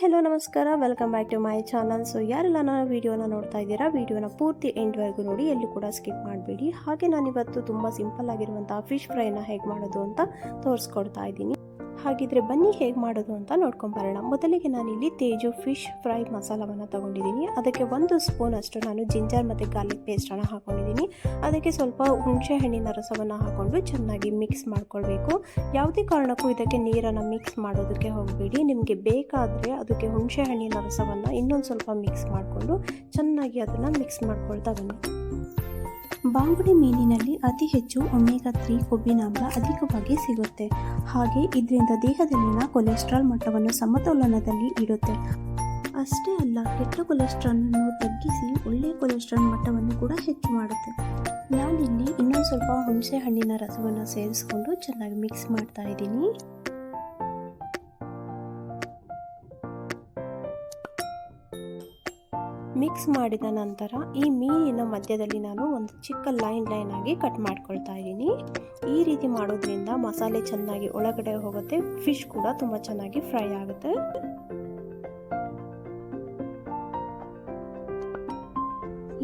Hello ನಮಸ್ಕಾರ. Welcome back to my channel so ಯಾರೆಲ್ಲ ನನ್ನ ವೀಡಿಯೋನ ನೋಡ್ತಾ ಇದ್ದೀರಾ ವೀಡಿಯೋನ ಪೂರ್ತಿ ಎಂಡ್ವರೆಗೂ ನೋಡಿ, ಎಲ್ಲೂ ಕೂಡ ಸ್ಕಿಪ್ ಮಾಡಬೇಡಿ. ಹಾಗೆ ನಾನಿವತ್ತು ತುಂಬ ಸಿಂಪಲ್ ಆಗಿರುವಂತಹ ಫಿಶ್ ಫ್ರೈನ ಹೇಗೆ ಮಾಡೋದು ಅಂತ ತೋರಿಸ್ಕೊಡ್ತಾ ಇದ್ದೀನಿ. ಹಾಗಿದ್ರೆ ಬನ್ನಿ ಹೇಗೆ ಮಾಡೋದು ಅಂತ ನೋಡ್ಕೊಂಬರೋಣ ಮೊದಲಿಗೆ ನಾನಿಲ್ಲಿ ತೇಜು ಫಿಶ್ ಫ್ರೈ ಮಸಾಲವನ್ನು ತಗೊಂಡಿದ್ದೀನಿ. ಅದಕ್ಕೆ ಒಂದು ಸ್ಪೂನ್ ಅಷ್ಟು ನಾನು ಜಿಂಜರ್ ಮತ್ತು ಗಾರ್ಲಿಕ್ ಪೇಸ್ಟನ್ನು ಹಾಕೊಂಡಿದ್ದೀನಿ. ಅದಕ್ಕೆ ಸ್ವಲ್ಪ ಹುಣಸೆ ಹಣ್ಣಿನ ರಸವನ್ನು ಹಾಕೊಂಡು ಚೆನ್ನಾಗಿ ಮಿಕ್ಸ್ ಮಾಡ್ಕೊಳ್ಬೇಕು. ಯಾವುದೇ ಕಾರಣಕ್ಕೂ ಇದಕ್ಕೆ ನೀರನ್ನು ಮಿಕ್ಸ್ ಮಾಡೋದಕ್ಕೆ ಹೋಗಬೇಡಿ. ನಿಮಗೆ ಬೇಕಾದರೆ ಅದಕ್ಕೆ ಹುಣಸೆ ಹಣ್ಣಿನ ರಸವನ್ನು ಇನ್ನೊಂದು ಸ್ವಲ್ಪ ಮಿಕ್ಸ್ ಮಾಡಿಕೊಂಡು ಚೆನ್ನಾಗಿ ಅದನ್ನು ಮಿಕ್ಸ್ ಮಾಡ್ಕೊಳ್ತಾ ಬನ್ನಿ. ಬಾಂಗುಡಿ ಮೀನಿನಲ್ಲಿ ಅತಿ ಹೆಚ್ಚು ಒಮೆಗಾ ತ್ರೀ ಕೊಬ್ಬಿನಾಮ್ಲ ಅಧಿಕವಾಗಿ ಸಿಗುತ್ತೆ. ಹಾಗೆ ಇದರಿಂದ ದೇಹದಲ್ಲಿನ ಕೊಲೆಸ್ಟ್ರಾಲ್ ಮಟ್ಟವನ್ನು ಸಮತೋಲನದಲ್ಲಿ ಇಡುತ್ತೆ. ಅಷ್ಟೇ ಅಲ್ಲ, ಕೆಟ್ಟ ಕೊಲೆಸ್ಟ್ರಾಲನ್ನು ತಗ್ಗಿಸಿ ಒಳ್ಳೆಯ ಕೊಲೆಸ್ಟ್ರಾಲ್ ಮಟ್ಟವನ್ನು ಕೂಡ ಹೆಚ್ಚು ಮಾಡುತ್ತೆ. ನಾನಿಲ್ಲಿ ಇನ್ನೊಂದು ಸ್ವಲ್ಪ ಹುಣಸೆ ಹಣ್ಣಿನ ರಸವನ್ನು ಸೇರಿಸ್ಕೊಂಡು ಚೆನ್ನಾಗಿ ಮಿಕ್ಸ್ ಮಾಡ್ತಾ ಇದ್ದೀನಿ. ಮಿಕ್ಸ್ ಮಾಡಿದ ನಂತರ ಈ ಮೀನಿನ ಮಧ್ಯದಲ್ಲಿ ನಾನು ಒಂದು ಚಿಕ್ಕ ಲೈನ್ ಲೈನ್ ಆಗಿ ಕಟ್ ಮಾಡ್ಕೊಳ್ತಾ ಇದ್ದೀನಿ. ಈ ರೀತಿ ಮಾಡೋದ್ರಿಂದ ಮಸಾಲೆ ಚೆನ್ನಾಗಿ ಒಳಗಡೆ ಹೋಗುತ್ತೆ ಫಿಶ್ ಕೂಡ ತುಂಬ ಚೆನ್ನಾಗಿ ಫ್ರೈ ಆಗುತ್ತೆ.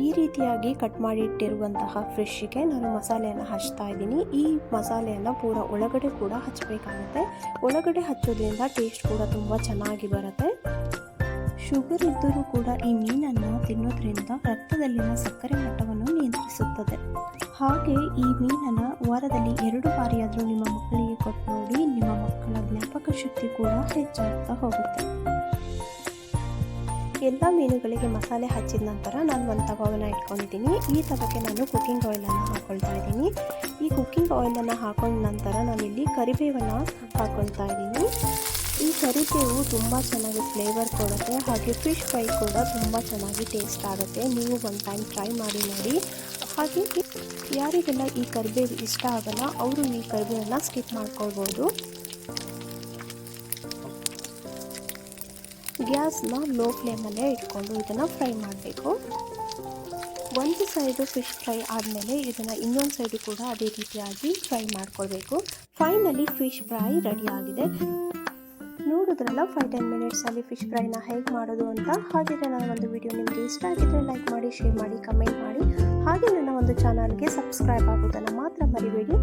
ಈ ರೀತಿಯಾಗಿ ಕಟ್ ಮಾಡಿ ಇಟ್ಟಿರುವಂತಹ ಫಿಶ್ಗೆ ನಾನು ಮಸಾಲೆಯನ್ನು ಹಚ್ತಾ ಇದ್ದೀನಿ. ಈ ಮಸಾಲೆಯನ್ನು ಪೂರ ಒಳಗಡೆ ಕೂಡ ಹಚ್ಚಬೇಕಾಗುತ್ತೆ ಒಳಗಡೆ ಹಚ್ಚೋದ್ರಿಂದ ಟೇಸ್ಟ್ ಕೂಡ ತುಂಬ ಚೆನ್ನಾಗಿ ಬರುತ್ತೆ. ಶುಗರ್ ಇದ್ದರೂ ಕೂಡ ಈ ಮೀನನ್ನು ತಿನ್ನೋದ್ರಿಂದ ರಕ್ತದಲ್ಲಿನ ಸಕ್ಕರೆ ಮಟ್ಟವನ್ನು ನಿಯಂತ್ರಿಸುತ್ತದೆ. ಹಾಗೆ ಈ ಮೀನನ್ನು ವಾರದಲ್ಲಿ ಎರಡು ಬಾರಿಯಾದರೂ ನಿಮ್ಮ ಮಕ್ಕಳಿಗೆ ಕೊಟ್ಟು ನೋಡಿ, ನಿಮ್ಮ ಮಕ್ಕಳ ಜ್ಞಾಪಕ ಶಕ್ತಿ ಕೂಡ ಹೆಚ್ಚಾಗ್ತಾ ಹೋಗುತ್ತೆ. ಎಲ್ಲ ಮೀನುಗಳಿಗೆ ಮಸಾಲೆ ಹಚ್ಚಿದ ನಂತರ ನಾನು ಒಂದು ತವವನ್ನು ಇಟ್ಕೊಂಡಿದ್ದೀನಿ. ಈ ತವಕ್ಕೆ ನಾನು ಕುಕ್ಕಿಂಗ್ ಆಯಿಲನ್ನು ಹಾಕೊಳ್ತಾ ಇದ್ದೀನಿ. ಈ ಕುಕ್ಕಿಂಗ್ ಆಯಿಲನ್ನು ಹಾಕೊಂಡ ನಂತರ ನಾನಿಲ್ಲಿ ಕರಿಬೇವನ್ನು ಹಾಕೊಳ್ತಾ ಇದ್ದೀನಿ. ಈ ಕರಿಬೇವು ತುಂಬ ಚೆನ್ನಾಗಿ ಫ್ಲೇವರ್ ಕೊಡುತ್ತೆ. ಹಾಗೆ ಫಿಶ್ ಫ್ರೈ ಕೂಡ ತುಂಬ ಚೆನ್ನಾಗಿ ಟೇಸ್ಟ್ ಆಗುತ್ತೆ. ನೀವು ಒಂದು ಟೈಮ್ ಟ್ರೈ ಮಾಡಿ ನೋಡಿ. ಹಾಗೆ ಯಾರಿಗೆಲ್ಲ ಈ ಕರಿಬೇವು ಇಷ್ಟ ಆಗಲ್ಲ, ಅವರು ಈ ಕರಿಬೇವನ್ನ ಸ್ಕಿಪ್ ಮಾಡ್ಕೊಳ್ಬೋದು. ಗ್ಯಾಸ್ನ ಲೋ ಫ್ಲೇಮಲ್ಲೇ ಇಟ್ಕೊಂಡು ಇದನ್ನು ಫ್ರೈ ಮಾಡಬೇಕು. ಒಂದು ಸೈಡು ಫಿಶ್ ಫ್ರೈ ಆದಮೇಲೆ ಇದನ್ನು ಇನ್ನೊಂದು ಸೈಡು ಕೂಡ ಅದೇ ರೀತಿಯಾಗಿ ಫ್ರೈ ಮಾಡ್ಕೊಳ್ಬೇಕು. ಫೈನಲಿ ಫಿಶ್ ಫ್ರೈ ರೆಡಿ ಆಗಿದೆ. ನೋಡಿದ್ರಲ್ಲ ಫೈವ್ ಟೆನ್ ಮಿನಿಟ್ಸಲ್ಲಿ ಫಿಶ್ ಫ್ರೈನ ಹೇಗೆ ಮಾಡೋದು ಅಂತ? ಹಾಗೆ ನನ್ನ ಒಂದು ವಿಡಿಯೋ ನಿಮಗೆ ಇಷ್ಟ ಆಗಿದ್ರೆ ಲೈಕ್ ಮಾಡಿ ಶೇರ್ ಮಾಡಿ ಕಮೆಂಟ್ ಮಾಡಿ. ಹಾಗೆ ನನ್ನ ಒಂದು ಚಾನಲ್ಗೆ ಸಬ್ಸ್ಕ್ರೈಬ್ ಆಗೋದನ್ನು ಮಾತ್ರ ಮರಿಬೇಡಿ.